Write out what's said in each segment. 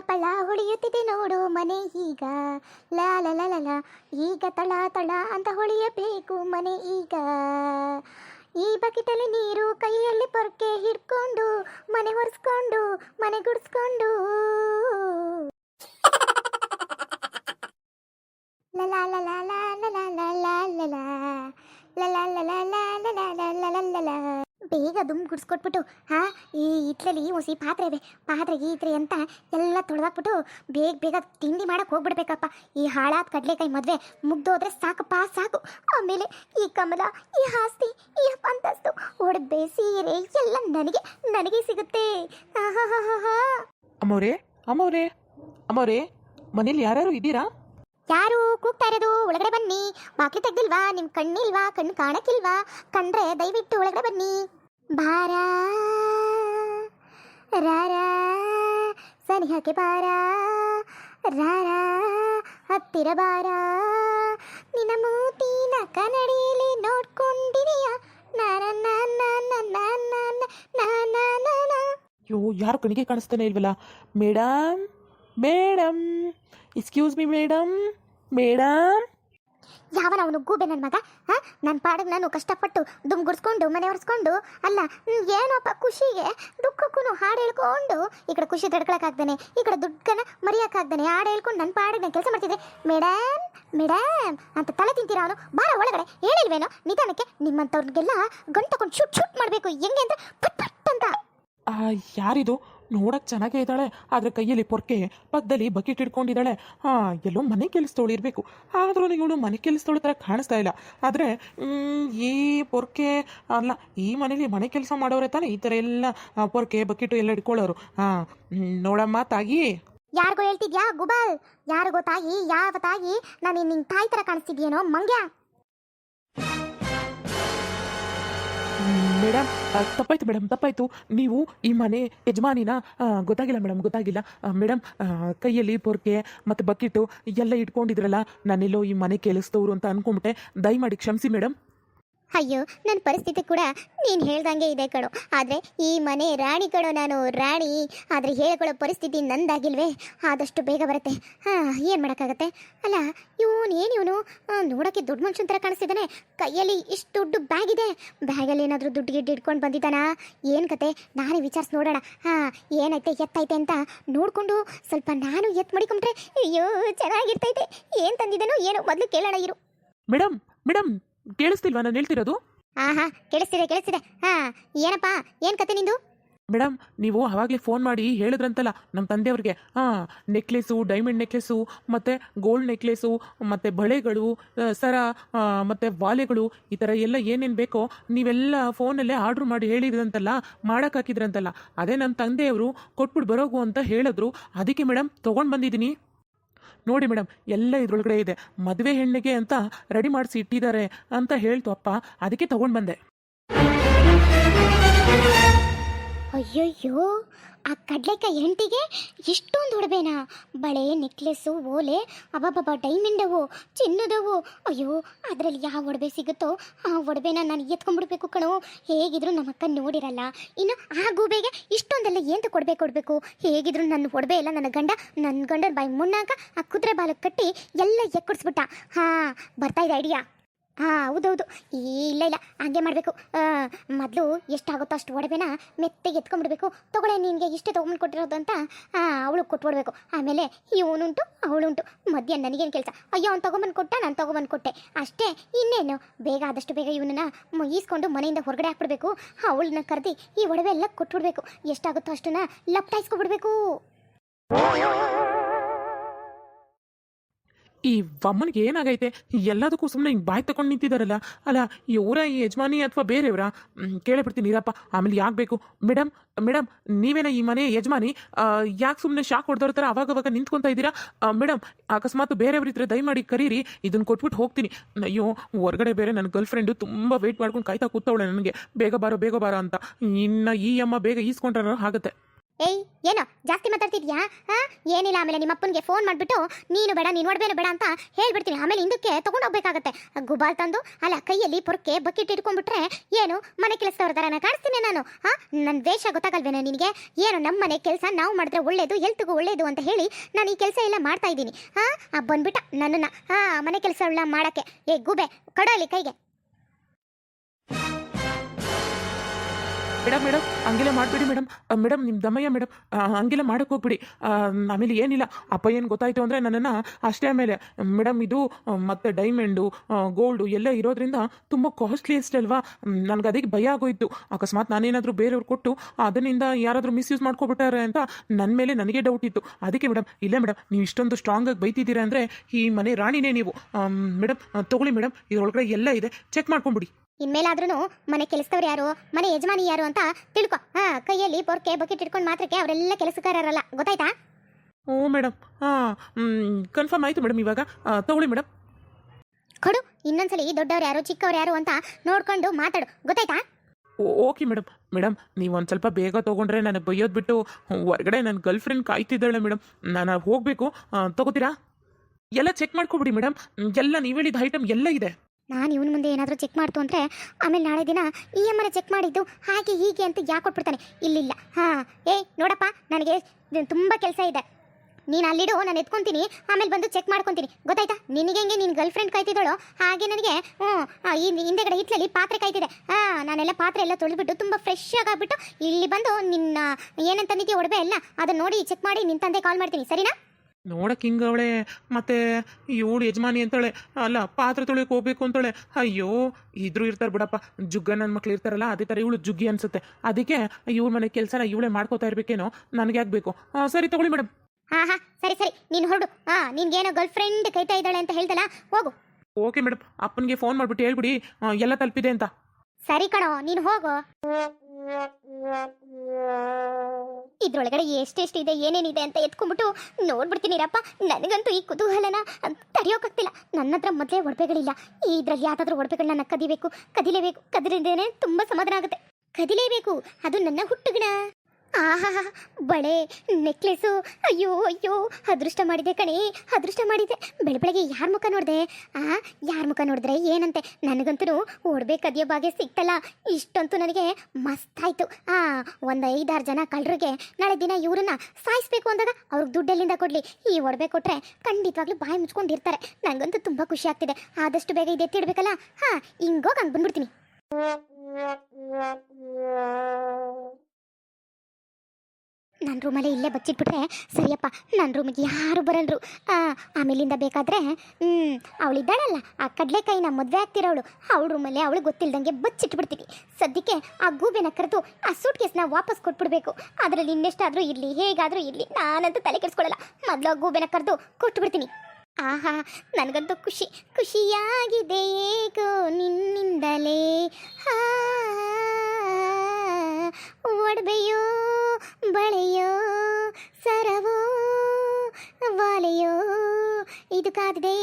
ಪಳ ಹೊಳೆಯುತ್ತಿದೆ ನೋಡು ಮನೆ ಈಗ ಲಾಲ. ಈಗ ತಳ ತಳ ಅಂತ ಹೊಳೆಯಬೇಕು ಮನೆ ಈಗ ಈ ಬಕೆಟಲ್ಲಿ ನೀರು ಕೈಯಲ್ಲಿ ಪೊರ್ಕೆ ಹಿಡ್ಕೊಂಡು, ಮನೆ ಒರೆಸ್ಕೊಂಡು, ಮನೆ ಗುಡಿಸ್ಕೊಂಡು ಲ ಲ ಲ ಬೇಗ ದುಮ್ ಗುಡಿಸ್ಕೊಟ್ಬಿಟ್ಟು ಹಾ ಈ ಇಟ್ಲಲ್ಲಿ ಹೊಸಿ ಪಾತ್ರೆ ಇದೆ ಪಾತ್ರೆ ಗೀತ್ರೆ ಅಂತ ಎಲ್ಲ ತೊಳೆದಾಕ್ಬಿಟ್ಟು ಬೇಗ ಬೇಗ ತಿಂಡಿ ಮಾಡಕ್ಕೆ ಹೋಗ್ಬಿಡ್ಬೇಕಪ್ಪ. ಈ ಹಾಳಾದ ಕಡಲೆಕಾಯಿ ಮದುವೆ ಮುಗ್ದೋದ್ರೆ ಸಾಕಪ್ಪ ಸಾಕು. ಆಮೇಲೆ ಈ ಕಮಲ ಈ ಆಸ್ತಿ ಈ ಅಂತಸ್ತು ಒಡವೆ ಸೀರೆ ಎಲ್ಲ ನನಗೆ ನನಗೆ ಸಿಗುತ್ತೆ. ಅಮ್ಮವ್ರೆ ಅಮ್ಮವ್ರೆ ಅಮ್ಮವ್ರೆ ಮನೇಲಿ ಯಾರು ಇದ್ದೀರಾ? ಯಾರು ಕೂಗ್ತಾ ಇರೋದು? ಒಳಗಡೆ ಬನ್ನಿ. ಬಾಕಿ ತೆಗ್ದಿಲ್ವಾ? ನಿಮ್ ಕಣ್ಣಿಲ್ವಾ? ಕಣ್ಣು ಕಾಣಕ್ಕಿಲ್ವಾ? ಕಂಡ್ರೆ ದಯವಿಟ್ಟು ಒಳಗಡೆ ಬನ್ನಿ. ಬಾರ ರಾರ ಸನಿಹಕ್ಕೆ ಬಾರ ರಾರ ಹತ್ತಿರ ಬಾರ ನಿನ್ನ ಮೂತಿನ ಕನ್ನಡಿಯಲ್ಲಿ ನೋಡ್ಕೊಂಡಿದೀಯ ಅಯ್ಯೋ ಯಾರು ಕಣಿಗೆ ಕಾಣಿಸ್ತಾನೆ ಇಲ್ವಲ್ಲ madam madam excuse me madam madam ಯಾವನ ಅವನು ಗೂಬೆ ನನ್ನ ಮಗ? ಹಾ? ನನ್ನ ಪಾಡಿಗೆ ನಾನು ಕಷ್ಟಪಟ್ಟು ದುಮ್ ಗುಡ್ಸ್ಕೊಂಡು ಮನೆ ಒರೆಸ್ಕೊಂಡು ಅಲ್ಲ ಏನೋಪ್ಪ ಖುಷಿಗೆ ದುಃಖಕ್ಕೂ ಹಾಡು ಹೇಳ್ಕೊಂಡು ಈ ಕಡೆ ಖುಷಿ ತಡ್ಕೊಳಕ್ಕಾಗ್ದಾನೆ, ಈ ಕಡೆ ದುಡ್ಡನ್ನ ಮರೆಯೋಕ್ಕಾಗ್ದಾನೆ ಹಾಡು ಹೇಳ್ಕೊಂಡು ನನ್ನ ಪಾಡಿಗೆ ಕೆಲಸ ಮಾಡ್ತಿದ್ದೆ ಮೇಡಮ್ ಮೇಡಮ್ ಅಂತ ತಲೆ ತಿಂತೀರಾ ಅವನು? ಬಾರ ಒಳಗಡೆ ಹೇಳಿಲ್ವೇನೋ ನಿಧಾನಕ್ಕೆ ನಿಮ್ಮಂಥವ್ರಿಗೆಲ್ಲ ಗಂಟು ತಗೊಂಡು ಶೂಟ್ ಶೂಟ್ ಮಾಡಬೇಕು, ಹೆಂಗೆ ಅಂದರೆ ಪಟ್ ಪಟ್ ಅಂತ. ಯಾರಿದು? ನೋಡಕ್ ಚೆನ್ನಾಗೇ ಇದ್ದಾಳೆ. ಆದ್ರೆ ಕೈಯಲ್ಲಿ ಪೊರ್ಕೆ, ಪಕ್ಕದಲ್ಲಿ ಬಕೆಟ್ ಇಟ್ಕೊಂಡಿದ್ದಾಳೆ. ಹಾಂ ಎಲ್ಲೋ ಮನೆ ಕೆಲಸದವಳು ಇರಬೇಕು. ಆದ್ರೂ ಇವಳು ಮನೆ ಕೆಲಸದವಳ ಥರ ಕಾಣಿಸ್ತಾ ಇಲ್ಲ. ಆದರೆ ಈ ಪೊರ್ಕೆ ಅಲ್ಲ, ಈ ಮನೇಲಿ ಮನೆ ಕೆಲಸ ಮಾಡೋರೆ ತಾನೇ ಈ ಥರ ಎಲ್ಲ ಪೊರ್ಕೆ, ಬಕೆಟು ಎಲ್ಲ ಇಟ್ಕೊಳ್ಳೋರು. ಹಾಂ ನೋಡಮ್ಮ ತಾಗಿ ಯಾರಿಗೋ ಹೇಳ್ತಿದ್ಯಾ, ಗುಬಲ್? ಯಾರಿಗೋ ತಾಯಿ, ಯಾವ ತಾಯಿ? ನಾನು ನಿನ್ನ ತಾಯಿ ಥರ ಕಾಣಿಸ್ತಿದ್ಯೇನೋ, ಮಂಗ್ಯ? ಮೇಡಮ್ ತಪ್ಪಾಯ್ತು ಮೇಡಮ್, ತಪ್ಪಾಯ್ತು. ನೀವು ಈ ಮನೆ ಯಜಮಾನಿನ ಗೊತ್ತಾಗಿಲ್ಲ ಮೇಡಮ್ ಗೊತ್ತಾಗಿಲ್ಲ. ಮೇಡಮ್ ಕೈಯಲ್ಲಿ ಪೊರ್ಕೆ ಮತ್ತೆ ಬಕೆಟು ಎಲ್ಲ ಇಟ್ಕೊಂಡಿದ್ರಲ್ಲ, ನಾನೆಲ್ಲೋ ಈ ಮನೆ ಕೇಳಿಸ್ತವ್ರು ಅಂತ ಅನ್ಕೊಂಬಿಟ್ಟೆ ದಯಮಾಡಿ ಕ್ಷಮಿಸಿ ಮೇಡಮ್. ಅಯ್ಯೋ ನನ್ನ ಪರಿಸ್ಥಿತಿ ಕೂಡ ನೀನು ಹೇಳ್ದಂಗೆ ಇದೆ ಕಣೋ. ಆದರೆ ಈ ಮನೆ ರಾಣಿ ಕಣೋ ನಾನು, ರಾಣಿ. ಆದರೆ ಹೇಳ್ಕೊಳ್ಳೋ ಪರಿಸ್ಥಿತಿ ನಂದಾಗಿಲ್ವೇ? ಆದಷ್ಟು ಬೇಗ ಬರುತ್ತೆ. ಹಾಂ, ಏನು ಮಾಡೋಕ್ಕಾಗತ್ತೆ? ಅಲ್ಲ, ಇವನು ಏನು ಇವನು? ನೋಡೋಕ್ಕೆ ದೊಡ್ಡ ಮನುಷ್ಯನ ಥರ ಕಾಣಿಸ್ತಿದ್ದಾನೆ ಕೈಯಲ್ಲಿ ಇಷ್ಟು ದೊಡ್ಡ ಬ್ಯಾಗ್ ಇದೆ. ಬ್ಯಾಗಲ್ಲಿ ಏನಾದರೂ ದುಡ್ಡು ಗಿಡ್ಡು ಇಟ್ಕೊಂಡು ಬಂದಿದ್ದಾನಾ? ಏನು ಕತೆ? ನಾನೇ ವಿಚಾರಿಸಿ ನೋಡೋಣ. ಹಾಂ ಏನೈತೆ ಎತ್ತೈತೆ ಅಂತ ನೋಡಿಕೊಂಡು ಸ್ವಲ್ಪ ನಾನು ಎತ್ತು ಮಡಿಕೊಂಡ್ರೆ, ಅಯ್ಯೋ, ಚೆನ್ನಾಗಿರ್ತೈತೆ. ಏನು ತಂದಿದ್ದಾನೋ ಏನೋ, ಮೊದಲು ಕೇಳೋಣ ಇರು. ಮೇಡಮ್ ಮೇಡಮ್ ಕೇಳಿಸ್ತಿಲ್ವಾ ನಾನು ಹೇಳ್ತಿರೋದು? ಆಹಾ ಕೇಳಿಸ್ತಿದೆ ಕೇಳಿಸ್ತಿದೆ. ಹಾ ಏನಪ್ಪ ಏನ್ ಕತೆ ನಿಂದು? ಮೇಡಮ್ ನೀವು ಅವಾಗಲೇ ಫೋನ್ ಮಾಡಿ ಹೇಳಿದ್ರಂತಲ್ಲ ನಮ್ಮ ತಂದೆಯವ್ರಿಗೆ. ಹಾಂ ನೆಕ್ಲೆಸು ಡೈಮಂಡ್ ನೆಕ್ಲೆಸು ಮತ್ತೆ ಗೋಲ್ಡ್ ನೆಕ್ಲೆಸು ಮತ್ತೆ ಬಳೆಗಳು ಆ, ಸರ ಮತ್ತೆ ಮತ್ತು ವಾಲೆಗಳು ಈ ಥರ ಎಲ್ಲ ಏನೇನು ಬೇಕೋ ನೀವೆಲ್ಲ ಫೋನಲ್ಲೇ ಆರ್ಡ್ರ್ ಮಾಡಿ ಹೇಳಿದ್ರಂತಲ್ಲ ಮಾಡಕ್ಕೆ ಹಾಕಿದ್ರಂತಲ್ಲ. ಅದೇ ನಮ್ಮ ತಂದೆಯವರು ಕೊಟ್ಬಿಟ್ಟು ಬರೋಗು ಅಂತ ಹೇಳಿದ್ರು. ಅದಕ್ಕೆ ಮೇಡಮ್ ತೊಗೊಂಡು ಬಂದಿದ್ದೀನಿ. ನೋಡಿ ಮೇಡಮ್, ಎಲ್ಲ ಇದ್ರೊಳಗಡೆ ಇದೆ. ಮದುವೆ ಹೆಣ್ಣಿಗೆ ಅಂತ ರೆಡಿ ಮಾಡಿಸಿ ಇಟ್ಟಿದ್ದಾರೆ ಅಂತ ಹೇಳ್ತು ಅಪ್ಪ. ಅದಕ್ಕೆ ತಗೊಂಡು ಬಂದೆ. ಅಯ್ಯಯ್ಯೋ, ಆ ಕಡಲೆಕಾಯಿ ಹೆಂಟಿಗೆ ಎಷ್ಟೊಂದು ಒಡವೆನಾ ಬಳೆ ನೆಕ್ಲೆಸ್ಸು ಓಲೆ ಅಬಾಬಾಬ ಡೈಮಂಡವು, ಚಿನ್ನದವು. ಅಯ್ಯೋ, ಅದರಲ್ಲಿ ಯಾವ ಒಡವೆ ಸಿಗುತ್ತೋ ಆ ಒಡವೆನ ನಾನು ಎತ್ಕೊಂಡ್ಬಿಡ್ಬೇಕು ಕಣೋ. ಹೇಗಿದ್ರು ನಮ್ಮ ಅಕ್ಕ ನೋಡಿರಲ್ಲ. ಇನ್ನು ಆ ಗೂಬೆಗೆ ಇಷ್ಟೊಂದೆಲ್ಲ ಏನು ಕೊಡ್ಬೇಕು ಕೊಡಬೇಕು? ಹೇಗಿದ್ರು ನನ್ನ ಒಡವೆ ಎಲ್ಲ ನನ್ನ ಗಂಡ ನನ್ನ ಗಂಡನ ಬಾಯಿ ಮುನ್ನಾಕ ಆ ಕುದುರೆ ಬಾಲಕ್ಕೆ ಕಟ್ಟಿ ಎಲ್ಲ ಎಕ್ಕಡಿಸ್ಬಿಟ್ಟ. ಹಾಂ, ಬರ್ತಾ ಇದೆ ಐಡಿಯಾ. ಹಾಂ, ಹೌದೌದು. ಇಲ್ಲ ಇಲ್ಲ, ಹಂಗೆ ಮಾಡಬೇಕು. ಮೊದಲು ಎಷ್ಟಾಗುತ್ತೋ ಅಷ್ಟು ಒಡವೆನ ಮೆತ್ತಗೆ ಎತ್ಕೊಂಡ್ಬಿಡ್ಬೇಕು. ತಗೊಳ್ಳೆ, ನಿನಗೆ ಇಷ್ಟೇ ತೊಗೊಂಡು ಕೊಟ್ಟಿರೋದು ಅಂತ ಅವಳು ಕೊಟ್ಬಿಡ್ಬೇಕು. ಆಮೇಲೆ ಇವನುಂಟು, ಅವಳುಂಟು. ಮಧ್ಯ ನನಗೇನು ಕೆಲಸ? ಅಯ್ಯೋ, ಅವ್ನು ತೊಗೊಂಬಂದು ಕೊಟ್ಟ, ನಾನು ತೊಗೊಂಬಂದು ಕೊಟ್ಟೆ. ಅಷ್ಟೇ, ಇನ್ನೇನು? ಬೇಗ ಆದಷ್ಟು ಬೇಗ ಇವನನ್ನ ಈಸ್ಕೊಂಡು ಮನೆಯಿಂದ ಹೊರಗಡೆ ಹಾಕ್ಬಿಡ್ಬೇಕು. ಅವಳನ್ನ ಕರೆದಿ ಈ ಒಡವೆ ಎಲ್ಲ ಕೊಟ್ಬಿಡ್ಬೇಕು. ಎಷ್ಟಾಗುತ್ತೋ ಅಷ್ಟನ್ನ ಲಪ್ಟಾಯಿಸ್ಕೊಬಿಡ್ಬೇಕು. ಈ ವಮ್ಮನಿಗೆ ಏನಾಗೈತೆ? ಎಲ್ಲದಕ್ಕೂ ಸುಮ್ಮನೆ ಹಿಂಗೆ ಬಾಯಿ ತಗೊಂಡು ನಿಂತಿದ್ದಾರಲ್ಲ ಅಲ್ಲ ಇವರ ಈ ಯಜಮಾನಿ ಅಥವಾ ಬೇರೆಯವರ? ಕೇಳಿಬಿಡ್ತೀನಿ ನೀರಪ್ಪ, ಆಮೇಲೆ ಯಾಕೆ ಬೇಕು ಮೇಡಮ್ ಮೇಡಮ್ ನೀವೇನ ಈ ಮನೆ ಯಜಮಾನಿ ಯಾಕೆ ಸುಮ್ಮನೆ ಶಾಕ್ ಹೊಡೆದವ್ರ ಥರ ಅವಾಗ ಅವಾಗ ನಿಂತ್ಕೊತಾ ಇದ್ದೀರಾ? ಮೇಡಮ್ ಅಕಸ್ಮಾತ್ ಬೇರೆಯವ್ರ ಇದ್ರೆ ದಯಮಾಡಿ ಕರೀರಿ ಇದನ್ನು ಕೊಟ್ಬಿಟ್ಟು ಹೋಗ್ತೀನಿ. ಅಯ್ಯೋ, ಹೊರಗಡೆ ಬೇರೆ ನನ್ನ ಗರ್ಲ್ ಫ್ರೆಂಡು ತುಂಬ ವೆಯ್ಟ್ ಮಾಡ್ಕೊಂಡು ಕಾಯ್ತಾ ಕೂತವಳೆ ನನಗೆ. ಬೇಗ ಬಾರೋ ಬೇಗ ಬಾರೋ ಅಂತ. ಇನ್ನು ಈ ಅಮ್ಮ ಬೇಗ ಈಸ್ಕೊಂಡ್ರ ಆಗುತ್ತೆ ಏಯ್, ಏನೋ? ಜಾಸ್ತಿ ಮಾತಾಡ್ತಿದ್ಯಾ? ಹಾ? ಏನಿಲ್ಲ ಆಮೇಲೆ ನಿಮ್ಮ ಅಪ್ಪನಿಗೆ ಫೋನ್ ಮಾಡಿಬಿಟ್ಟು, ನೀನು ಬೇಡ, ನೀನು ಒಡಬೇನು ಬೇಡ ಅಂತ ಹೇಳ್ಬಿಡ್ತೀನಿ. ಆಮೇಲೆ ಹಿಂದಕ್ಕೆ ತಗೊಂಡು ಹೋಗ್ಬೇಕಾಗತ್ತೆ. ಗುಬಾಲ್ ತಂದು, ಅಲ್ಲ, ಕೈಯಲ್ಲಿ ಪೊರಕೆ, ಬಕೆಟ್ ಇಟ್ಕೊಂಡ್ಬಿಟ್ರೆ ಏನು? ಮನೆ ಕೆಲಸದವ್ರ ಥರನ ಕಾಣಿಸ್ತೀನಿ ನಾನು. ಹಾ? ನನ್ನ ದ್ವೇಷ ಗೊತ್ತಾಗಲ್ವೇನೋ ನಿನಗೆ? ಏನು ನಮ್ಮ ಮನೆ ಕೆಲಸ ನಾವು ಮಾಡಿದ್ರೆ ಒಳ್ಳೇದು ಹೆಲ್ತ್ಗೂ ಒಳ್ಳೇದು ಅಂತ ಹೇಳಿ ನಾನು ಈ ಕೆಲಸ ಎಲ್ಲ ಮಾಡ್ತಾ ಇದ್ದೀನಿ. ಹಾ? ಬಂದ್ಬಿಟ್ಟ ನನ್ನನ್ನು. ಹಾ, ಮನೆ ಕೆಲಸ ಎಲ್ಲ ಮಾಡೋಕ್ಕೆ. ಏ, ಗುಬೆ, ಕಡೋಲಿ ಕೈಗೆ. ಮೇಡಮ್ ಮೇಡಮ್, ಹಂಗೆಲ್ಲ ಮಾಡಬೇಡಿ ಮೇಡಮ್. ಮೇಡಮ್ ನಿಮ್ಮ ದಮಯ್ಯ ಮೇಡಮ್ ಹಂಗೆಲ್ಲ ಮಾಡಕ್ಕೆ ಹೋಗ್ಬಿಡಿ. ಆಮೇಲೆ ಏನಿಲ್ಲ. ಅಪ್ಪ ಏನು ಗೊತ್ತಾಯಿತು ಅಂದರೆ ನನ್ನನ್ನು ಅಷ್ಟೇ ಆಮೇಲೆ, ಮೇಡಮ್, ಇದು ಮತ್ತೆ ಡೈಮಂಡು ಗೋಲ್ಡು ಎಲ್ಲ ಇರೋದ್ರಿಂದ ತುಂಬ ಕಾಸ್ಟ್ಲಿಯೆಸ್ಟ್ ಅಲ್ವಾ? ನನಗೆ ಅದಕ್ಕೆ ಭಯ ಆಗೋಯ್ತು. ಅಕಸ್ಮಾತ್ ನಾನೇನಾದರೂ ಬೇರೆಯವ್ರು ಕೊಟ್ಟು ಅದರಿಂದ ಯಾರಾದರೂ ಮಿಸ್ಯೂಸ್ ಮಾಡ್ಕೊಬಿಟ್ಟಾರೆ ಅಂತ ನನ್ನ ಮೇಲೆ ನನಗೆ ಡೌಟ್ ಇತ್ತು. ಅದಕ್ಕೆ ಮೇಡಮ್, ಇಲ್ಲ ಮೇಡಮ್, ನೀವು ಇಷ್ಟೊಂದು ಸ್ಟ್ರಾಂಗಾಗಿ ಬೈತಿದ್ದೀರಾ ಅಂದರೆ ಈ ಮನೆ ರಾಣಿನೇ ನೀವು. ಮೇಡಮ್ ತಗೊಳ್ಳಿ ಮೇಡಮ್, ಇದ್ರೊಳಗಡೆ ಎಲ್ಲ ಇದೆ. ಚೆಕ್ ಮಾಡ್ಕೊಂಬಿಡಿ. ಇನ್ಮೇಲಾದ್ರೂ ಮನೆ ಕೆಲಸದವ್ರು ಯಾರು ಮನೆ ಯಜಮಾನಿ ಯಾರು ಅಂತ ತಿಳ್ಕೊ. ಹಾ ಕೈಯಲ್ಲಿ ಪೊರ್ಕೆ ಬಕೆಟ್ ಇಟ್ಕೊಂಡು ಮಾತ್ರಕ್ಕೆ ಅವರೆಲ್ಲ ಕೆಲಸಗಾರರಲ್ಲ. ಗೊತ್ತಾಯ್ತಾ? ಓ ಮೇಡಮ್ ಹಾಂ ಕನ್ಫರ್ಮ್ ಆಯಿತು ಮೇಡಮ್ ಇವಾಗ. ತಗೊಳ್ಳಿ ಮೇಡಮ್ ಕೊಡು ಇನ್ನೊಂದ್ಸಲಿ ದೊಡ್ಡವ್ರು ಯಾರು ಚಿಕ್ಕವ್ರು ಯಾರು ಅಂತ ನೋಡ್ಕೊಂಡು ಮಾತಾಡು. ಗೊತ್ತಾಯ್ತಾ? ಓಕೆ ಮೇಡಮ್ ಮೇಡಮ್ ನೀವು ಒಂದು ಸ್ವಲ್ಪ ಬೇಗ ತೊಗೊಂಡ್ರೆ ನನಗೆ ಬೈಯೋದು ಬಿಟ್ಟು ಹೊರಗಡೆ ನನ್ನ ಗರ್ಲ್ ಫ್ರೆಂಡ್ ಕಾಯ್ತಿದ್ದಾಳೆ ಮೇಡಮ್ ನಾನು ಹೋಗಬೇಕು. ತಗೋತೀರಾ? ಎಲ್ಲ ಚೆಕ್ ಮಾಡ್ಕೊಬಿಡಿ ಮೇಡಮ್ ಎಲ್ಲ ನೀವು ಹೇಳಿದ ಐಟಮ್ ಎಲ್ಲ ಇದೆ. ನಾನು ಇವನ ಮುಂದೆ ಏನಾದರೂ ಚೆಕ್ ಮಾಡ್ತು ಅಂದರೆ ಆಮೇಲೆ ನಾಳೆ ದಿನ ಈ ಎಂ ಚೆಕ್ ಮಾಡಿದ್ದು ಹಾಗೆ ಹೀಗೆ ಅಂತ ಯಾಕೆ ಕೊಟ್ಬಿಡ್ತಾನೆ? ಇಲ್ಲಿಲ್ಲ. ಹಾಂ. ಏಯ್ ನೋಡಪ್ಪ, ನನಗೆ ತುಂಬ ಕೆಲಸ ಇದೆ. ನೀನು ಅಲ್ಲಿಡು, ನಾನು ಎತ್ಕೊತೀನಿ, ಆಮೇಲೆ ಬಂದು ಚೆಕ್ ಮಾಡ್ಕೊತೀನಿ. ಗೊತ್ತಾಯ್ತಾ? ನಿನಗೆ ಹೆಂಗೆ ನಿನ್ನ ಗರ್ಲ್ ಫ್ರೆಂಡ್ ಕಾಯ್ತಿದ್ದಾಳೋ? ಹಾಗೆ ನನಗೆ, ಹ್ಞೂ ಈ ಹಿಂದೆಗಡೆ ಹಿಟ್ಲಲ್ಲಿ ಪಾತ್ರೆ ಕಾಯ್ತಿದೆ. ಹಾಂ, ನಾನೆಲ್ಲ ಪಾತ್ರೆ ಎಲ್ಲ ತೊಳೆದ್ಬಿಟ್ಟು ತುಂಬ ಫ್ರೆಶ್ ಆಗಿಬಿಟ್ಟು ಇಲ್ಲಿ ಬಂದು ನಿನ್ನ, ಏನಂತ ನಿಧಿ ಒಡವೆ ಅಲ್ಲ ಅದನ್ನು ನೋಡಿ ಚೆಕ್ ಮಾಡಿ ನಿನ್ನ ತಂದೆ ಕಾಲ್ ಮಾಡ್ತೀನಿ. ಸರಿನಾ? ನೋಡಕ್ಕೆ ಅವಳೆ. ಮತ್ತೆ ಇವಳು ಯಜಮಾನಿ ಅಂತಾಳೆ. ಅಲ್ಲ ಪಾತ್ರೆ ತೊಳಿಯಕ್ಕೆ ಹೋಗ್ಬೇಕು ಅಂತಾಳೆ. ಅಯ್ಯೋ ಇದ್ರು ಇರ್ತಾರೆ ಬಿಡಪ್ಪ. ಜುಗ್ಗ ನನ್ನ ಮಕ್ಳು ಇರ್ತಾರಲ್ಲ ಅದೇ ಥರ ಇವಳು ಜುಗ್ಗಿ ಅನ್ಸುತ್ತೆ. ಅದಕ್ಕೆ ಇವ್ರ ಮನೆ ಕೆಲಸ ಇವಳೇ ಮಾಡ್ಕೋತಾ ಇರ್ಬೇಕೇನೋ ನನಗೆ ಆಗಬೇಕು. ಸರಿ ತಗೊಳ್ಳಿ ಮೇಡಮ್ ಹಾಂ ಹಾಂ ಸರಿ ಸರಿ ನೀನು ಹೊರಡು. ಹಾಂ ನಿನ್ಗೇನೋ ಗರ್ಲ್ ಫ್ರೆಂಡ್ ಕೈತಾ ಇದ್ದಾಳೆ ಅಂತ ಹೇಳ್ದಲ್ಲ ಹೋಗು. ಓಕೆ ಮೇಡಮ್ ಅಪ್ಪನಿಗೆ ಫೋನ್ ಮಾಡಿಬಿಟ್ಟು ಹೇಳ್ಬಿಡಿ. ಎಲ್ಲ ತಲುಪಿದೆ ಅಂತ. ಸರಿ ಕಣೋ, ನೀನು ಹೋಗು. ಇದ್ರೊಳಗಡೆ ಎಷ್ಟೆಷ್ಟಿದೆ, ಏನೇನಿದೆ ಅಂತ ಎತ್ಕೊಂಡ್ಬಿಟ್ಟು ನೋಡ್ಬಿಡ್ತೀನಿರಪ್ಪ. ನನಗಂತೂ ಈ ಕುತೂಹಲನ ತಡೆಯೋಕ್ಕಾಗ್ತಿಲ್ಲ ನನ್ನ ಹತ್ರ ಮೊದಲೇ ಒಡವೆಗಳಿಲ್ಲ. ಇದ್ರಲ್ಲಿ ಯಾವ್ದಾದ್ರೂ ಒಡವೆಗಳನ್ನ ಕದಿಬೇಕು, ಕದಿಲೇಬೇಕು. ಕದಿಲಿದ್ದೇನೆ ತುಂಬ ಸಮಾಧಾನ ಆಗುತ್ತೆ. ಕದಿಲೇಬೇಕು. ಅದು ನನ್ನ ಹುಟ್ಟುಗುಣ ಆಹಾ ಬಳೆ, ನೆಕ್ಲೆಸು, ಅಯ್ಯೋ ಅಯ್ಯೋ, ಅದೃಷ್ಟ ಮಾಡಿದೆ ಕಣೆ, ಅದೃಷ್ಟ ಮಾಡಿದೆ. ಬೆಳ ಬೆಳಗ್ಗೆ ಯಾರ ಮುಖ ನೋಡಿದೆ? ಆ, ಯಾರ ಮುಖ ನೋಡಿದ್ರೆ ಏನಂತೆ? ನನಗಂತೂ ಓಡ್ಬೇ ಬಾಗೆ ಭಾಗ್ಯ ಸಿಕ್ತಲ್ಲ ಇಷ್ಟಂತೂ ನನಗೆ ಮಸ್ತಾಯ್ತು. ಆ, ಒಂದು ಐದಾರು ಜನ ಕಳ್ಳರಿಗೆ ನಾಳೆ ದಿನ ಇವ್ರನ್ನ ಸಾಯಿಸ್ಬೇಕು ಅಂದಾಗ ಅವ್ರಿಗೆ ದುಡ್ಡೆಲ್ಲಿಂದ ಕೊಡಲಿ. ಈ ಒಡವೆ ಕೊಟ್ರೆ ಖಂಡಿತವಾಗ್ಲೂ ಬಾಯಿ ಮುಚ್ಕೊಂಡಿರ್ತಾರೆ. ನನಗಂತೂ ತುಂಬ ಖುಷಿ ಆಗ್ತಿದೆ. ಆದಷ್ಟು ಬೇಗ ಇದೆ ತಿಡ್ಬೇಕಲ್ಲ ಹಾ ಹಿಂಗೋಗಿ ಹಂಗೆ ಬಂದ್ಬಿಡ್ತೀನಿ. ನನ್ನ ರೂಮಲ್ಲೇ ಇಲ್ಲೇ ಬಚ್ಚಿಟ್ಬಿಟ್ರೆ ಸರಿಯಪ್ಪ ನನ್ನ ರೂಮಿಗೆ ಯಾರು ಬರಲ್ರು. ಆಮೇಲಿಂದ ಬೇಕಾದ್ರೆ ಹ್ಞೂ ಅವಳಿದ್ದಾಳಲ್ಲ, ಆ ಕಡಲೆಕಾಯಿನ ಮದುವೆ ಆಗ್ತಿರೋಳು. ಅವಳ ರೂಮಲ್ಲೇ ಅವಳು ಗೊತ್ತಿಲ್ದಂಗೆ ಬಚ್ಚಿಟ್ಬಿಡ್ತೀವಿ. ಸದ್ಯಕ್ಕೆ ಆ ಗೂಬೆನ ಕರೆದು ಆ ಸೂಟ್ ಕೇಸ್ನ ವಾಪಸ್ ಕೊಟ್ಬಿಡ್ಬೇಕು. ಅದರಲ್ಲಿ ಇನ್ನೆಷ್ಟಾದರೂ ಇರಲಿ, ಹೇಗಾದರೂ ಇರಲಿ, ನಾನಂತೂ ತಲೆ ಕೆಡಿಸ್ಕೊಳ್ಳಲ್ಲ. ಮೊದಲು ಆ ಗೂಬೆನ ಕರೆದು ಕೊಟ್ಬಿಡ್ತೀನಿ. ಆಹಾ, ನನಗಂತೂ ಖುಷಿ ಖುಷಿಯಾಗಿದೆ ಏಕೋ ನಿನ್ನಿಂದಲೇ. ಹಾ. ಒಡವೆಯೋ ಬಳೆಯೋ ಸರವೋ ವಾಲೆಯೋ ಇದು ಕಾದಿದೆ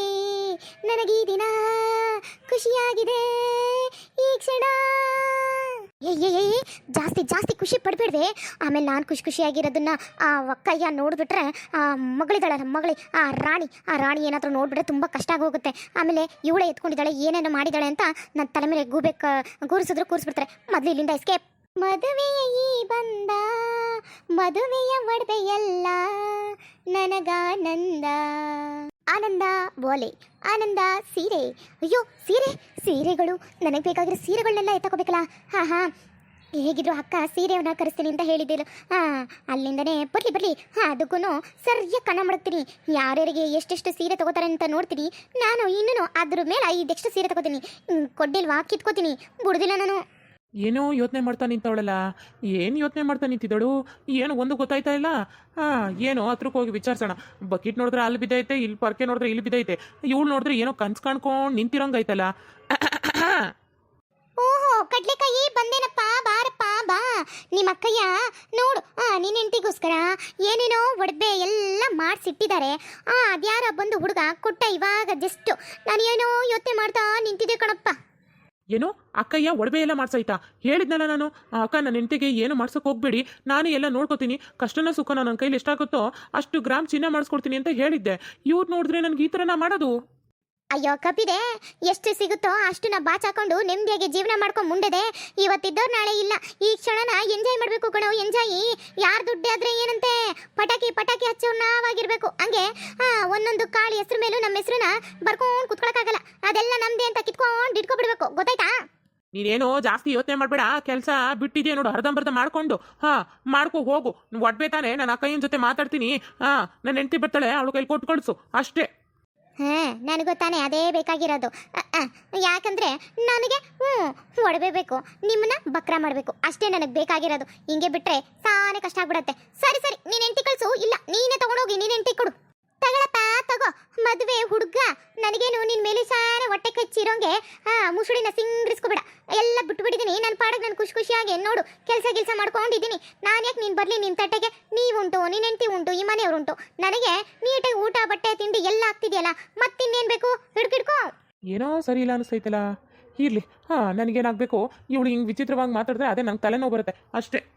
ನನಗೆ ಈ ದಿನ ಖುಷಿಯಾಗಿದೆ ಈ ಕ್ಷಣ. ಏ ಏ ಏ, ಏ, ಜಾಸ್ತಿ ಜಾಸ್ತಿ ಖುಷಿ ಪಡ್ಬೇಡ್ದೆ ಆಮೇಲೆ ನಾನು ಖುಷಿ ಖುಷಿಯಾಗಿರೋದನ್ನ ಆ ಒಕ್ಕಯ್ಯ ನೋಡಿಬಿಟ್ರೆ ಆ ಮಗಳಿದ್ದಾಳೆ ನಮ್ಮ ಮಗಳಿ ಆ ರಾಣಿ ಆ ರಾಣಿ ಏನಾದರೂ ನೋಡಿಬಿಟ್ರೆ ತುಂಬ ಕಷ್ಟ ಆಗೋಗುತ್ತೆ. ಆಮೇಲೆ ಇವಳೇ ಎತ್ಕೊಂಡಿದ್ದಾಳೆ ಏನೇನೋ ಮಾಡಿದ್ದಾಳೆ ಅಂತ ನನ್ನ ತಲೆ ಮೇಲೆ ಗೂಬೆ ಕೂರಿಸಿದ್ರು ಕೂರಿಸ್ಬಿಡ್ತಾರೆ. ಮೊದಲು ಇಲ್ಲಿಂದ ಎಸ್ಕೇಪ್ ಮದುವೆಯ ಈ ಬಂದ, ಮದುವೆಯ ಒಡವೆಯಲ್ಲ ನನಗಾನಂದ ಆನಂದ ಓಲೆ ಆನಂದ ಸೀರೆ. ಅಯ್ಯೋ, ಸೀರೆ? ಸೀರೆಗಳು? ನನಗೆ ಬೇಕಾಗಿರೋ ಸೀರೆಗಳನ್ನೆಲ್ಲ ಎತ್ತಕೋಬೇಕಲ್ಲ? ಹಾ ಹಾ. ಹೇಗಿದ್ರು ಅಕ್ಕ ಸೀರೆಯವನ್ನ ಕರೆಸ್ತೀನಿ ಅಂತ ಹೇಳಿದ್ದಿಲ್ಲ. ಹಾಂ, ಅಲ್ಲಿಂದನೇ ಬರಲಿ ಬರಲಿ. ಹಾಂ ಅದಕ್ಕೂ ಸರಿಯಾಗಿ ಕಣ ಮಾಡ್ತೀನಿ ಯಾರ್ಯಾರಿಗೆ ಎಷ್ಟೆಷ್ಟು ಸೀರೆ ತಗೋತಾರೆ ಅಂತ ನೋಡ್ತೀನಿ. ನಾನು ಇನ್ನೂ ಅದ್ರ ಮೇಲೆ ಐದೆಷ್ಟು ಸೀರೆ ತಗೋತೀನಿ. ಕೊಡ್ಡಿಲ್ವಾ ಕಿತ್ಕೋತೀನಿ. ಬಿಡುದಿಲ್ಲ ನಾನು. ಏನೋ ಯೋಚನೆ ಮಾಡ್ತಾ ನಿಂತವಳಲ್ಲ. ಏನು ಯೋಚನೆ ಮಾಡ್ತಾ ನಿಂತಿದ್ದಳು? ಏನು ಒಂದು ಗೊತ್ತಾಯ್ತಾ ಇಲ್ಲ? ಹಾಂ, ಏನು ಹತ್ರಕ್ಕೆ ಹೋಗಿ ವಿಚಾರಿಸೋಣ. ಬಕೆಟ್ ನೋಡಿದ್ರೆ ಅಲ್ಲಿ ಬಿದ್ದೈತೆ, ಇಲ್ಲಿ ಪರ್ಕೆ ನೋಡಿದ್ರೆ ಇಲ್ಲಿ ಬಿದ್ದೈತೆ. ಇವಳು ನೋಡಿದ್ರೆ ಏನೋ ಕನ್ಸ್ ಕಾಣ್ಕೊಂಡು ನಿಂತಿರಂಗೈತಲ್ಲ ಓಹೋ, ಕಡ್ಲೆಕಾಯಿ ಬಂದೇನಪ್ಪ? ಬಾರಪ್ಪ, ಬಾ. ನಿಮ್ಮ ಅಕ್ಕಯ್ಯ, ನೋಡು. ನಿನ್ನ ಹೆಂಡತಿಗೋಸ್ಕರ ಏನೇನೋ ಒಡವೆ ಎಲ್ಲ ಮಾಡಿಸಿಟ್ಟಿದ್ದಾರೆ. ಆ, ಅದ್ಯಾರ ಬಂದು ಹುಡುಗ ಕೊಟ್ಟ ಇವಾಗ ಜಸ್ಟ್ ನಾನು ಏನೋ ಯೋಚನೆ ಮಾಡ್ತಾ ನಿಂತಿದ್ದೆ ಕಣಪ್ಪ. ಏನು ಅಕ್ಕಯ್ಯ ಒಡವೆ ಎಲ್ಲ ಮಾಡ್ಸೈತಾ ಹೇಳಿದ್ನಲ್ಲ ನಾನು ಅಕ್ಕ ನನ್ನ ಹೆಂಡತಿಗೆ ಏನು ಮಾಡ್ಸೋಕೆ ಹೋಗ್ಬೇಡಿ, ನಾನು ಎಲ್ಲ ನೋಡ್ಕೋತೀನಿ, ಕಷ್ಟನ ಸುಖನ ನನ್ನ ಕೈಲಿ ಎಷ್ಟಾಗುತ್ತೋ ಅಷ್ಟು ಗ್ರಾಮ್ ಚಿನ್ನ ಮಾಡಿಸ್ಕೊಡ್ತೀನಿ ಅಂತ ಹೇಳಿದ್ದೆ. ಇವ್ರು ನೋಡಿದ್ರೆ ನನಗೆ ಈ ಥರನ ಮಾಡೋದು? ಅಯ್ಯೋ ಕಪಿದೆ ಎಷ್ಟು ಸಿಗುತ್ತೋ ಅಷ್ಟು ನಾ ಬಾಚಾಕೊಂಡು ನೆಮ್ಮದಿಯಾಗಿ ಜೀವನ ಮಾಡ್ಕೊಂಡು ಮುಂಡದೆ. ಇವತ್ತಿದ್ದವ್ರು ನಾಳೆ ಇಲ್ಲ, ಈ ಕ್ಷಣನ ಎಂಜಾಯ್ ಮಾಡಬೇಕು ಕಣೋ ಎಂಜಾಯ್ ಯಾರು ದುಡ್ಡೆ ಆದ್ರೆ ಏನಂತೆ? ಪಟಾಕಿ ಪಟಾಕಿ ಹಚ್ಚೋ ನಾವಾಗಿರ್ಬೇಕು. ಹಂಗೆ ಒಂದೊಂದು ಕಾಳು ಹೆಸರು ಮೇಲೂ ನಮ್ಮ ಹೆಸ್ರನ್ನ ಬರ್ಕೊಂಡು ಕುತ್ಕೊಳಕ್ಕಾಗಲ್ಲ. ಅದೆಲ್ಲ ನಮ್ದೆ ಅಂತ ಕಿತ್ಕೊಂಡು ಇಟ್ಕೊಬಿಡ್ಬೇಕು. ಗೊತ್ತಾಯ್ತಾ? ನೀನೇನೋ ಜಾಸ್ತಿ ಯೋಚನೆ ಮಾಡಬೇಡ, ಕೆಲಸ ಬಿಟ್ಟಿದೆಯಾ ನೋಡು ಅರ್ಧಂಬರ್ಧ ಮಾಡ್ಕೊಂಡು. ಹಾ, ಮಾಡ್ಕೊ, ಹೋಗು. ಒಡ್ಬೇತಾನೆ ತಾನೆ, ನಾನು ಅಕ್ಕಯ್ಯನ ಜೊತೆ ಮಾತಾಡ್ತೀನಿ. ಹಾ ನನ್ನ ಹೆಂಡತಿ ಬರ್ತಾಳೆ, ಅವಳು ಕೈಲಿ ಕೊಟ್ಟು ಕಳಿಸು. ಅಷ್ಟೇ. ಹಾ ನನಗೂ ತಾನೇ ಅದೇ ಬೇಕಾಗಿರೋದು. ಯಾಕಂದ್ರೆ ನನಗೆ ಹ್ಞೂ ಒಡಬೇಕು ನಿಮ್ಮನ್ನ ಬಕ್ರ ಮಾಡಬೇಕು. ಅಷ್ಟೇ ನನಗೆ ಬೇಕಾಗಿರೋದು. ಹಿಂಗೆ ಬಿಟ್ರೆ ತಾನೇ ಕಷ್ಟ ಆಗ್ಬಿಡತ್ತೆ. ಸರಿ ಸರಿ, ನೀನ್ ಎಂಟಿ ಕಳಿಸು. ಇಲ್ಲ, ನೀನೇ ತಗೊಂಡೋಗಿ ನೀನ್ ಎಂಟಿ ಕೊಡು. ತಗೊಳಪ್ಪ, ತಗೋ. ಮದುವೆ ಹುಡುಗ, ನನಗೇನು ನಿನ್ ಮೇಲೆ ಸಾರ ಹೊಟ್ಟೆ ಕಚ್ಚಿರೋಂಗೆ? ಆ ಮುಸುಡಿನ ಸಿಂಗ್ರಿಸ್ಕೊಬೇಡ. ಎಲ್ಲ ಬಿಟ್ಬಿಟ್ಟಿದ್ದೀನಿ ನನ್ನ ಪಾಡಕ್ಕೆ ನಾನು ಖುಷಿ ಖುಷಿಯಾಗಿ ನೋಡು. ಕೆಲಸ ಕೆಲಸ ಮಾಡ್ಕೊಂಡಿದ್ದೀನಿ ನಾನು ಯಾಕೆ ನೀನು ಬರಲಿ ನಿನ್ನ ತಟ್ಟೆಗೆ? ನೀವುಂಟು ನಿನ್ನ ಹೆಂಡತಿ ಉಂಟು, ಈ ಮನೆಯವ್ರುಂಟು. ನನಗೆ ನೀಟಾಗಿ ಊಟ, ಬಟ್ಟೆ, ತಿಂಡಿ ಎಲ್ಲ ಆಗ್ತಿದೆಯಲ್ಲ? ಮತ್ತಿನ್ನೇನು ಬೇಕು? ಹಿಡ್ಕಿಡ್ಕೋ ಏನೋ ಸರಿ ಇಲ್ಲ ಅನಿಸ್ತೈತಲ್ಲ ಇರಲಿ. ಹಾ, ನನಗೇನಾಗಬೇಕು? ಇವಳು ಹಿಂಗೆ ವಿಚಿತ್ರವಾಗಿ ಮಾತಾಡಿದ್ರೆ ಅದೇ ನಂಗೆ ತಲೆನೋವು ಬರುತ್ತೆ. ಅಷ್ಟೇ.